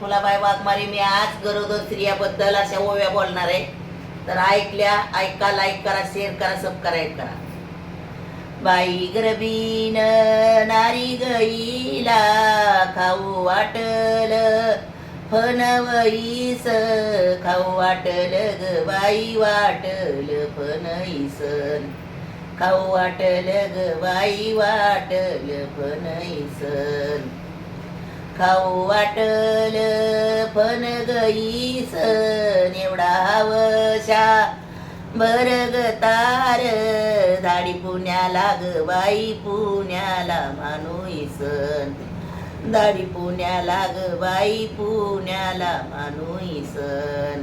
फुलाबाई वाघमारे मी आज गरोदर स्त्रियाबद्दल अशा ओव्या बोलणार आहे. तर ऐकल्या ऐका लाईक करा शेअर करा सबस्क्राईब करा. बाई ग्रबीन नारी गईला खाऊ वाटल फनवईस खाऊ वाटल ग बाई वाटल फनईसन खाऊ वाटल ग बाई वाटल फनईसन खाऊ वाटल पण गईसन एवढा हवशा बरग तार धाडी पुण्याला ग बाई पुण्याला मानुईसन दाढी पुण्याला ग बाई पुण्याला मानुईसन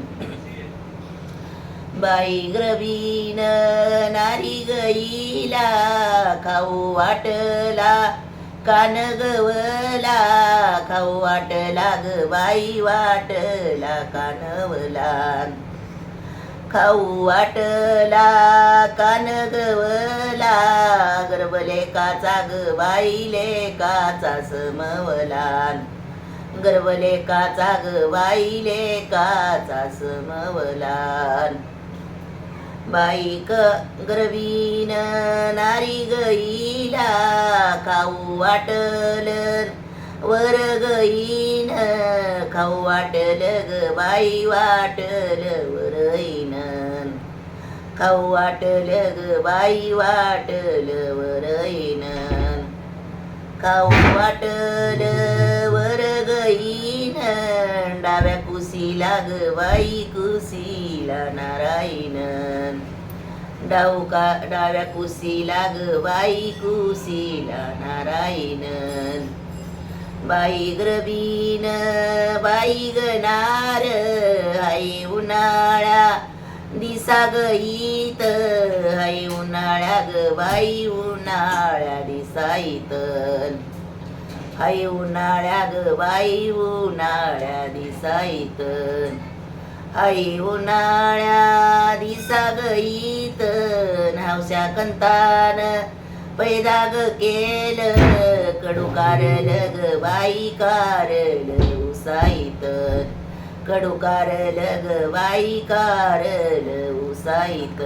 बाई ग्रवीन नारी गईला खाऊ वाटला. कान गवला खाऊ वाटला ग बाई वाटला कानवला. खाऊ वाटला कान गवला गर्भले काचा ग बाईले काचा समवलान गर्भले काचा ग बाईले काचा समवलान बाईक गर्वीन नारी गई खाऊ वाटल. वर गईन खाऊ वाटल ग बाई वाटल वरईन खाऊ वाटल ग बाई वाटल वरईन खाऊ वाटल वर गईन डाव्या कुशीला ग बाई कुशीला नारायण. डावका डाव्या कुशीला ग बाई कुशीला नारायण बाई ग्रबीन बाई नार आई उन्हाळा दिसा गईत आई उन्हाळ्या ग बाई उन्हाळ्या दिसाईत आई उन्हाळ्या ग बाई उन्हाळ्या दिसाईत आई उन्हाळ्या नावशा कंतान. पैदाग ग केलं कडू कारल ग बाई कारल उसाईत. कडू कारल ग बाई कारल उसाईत.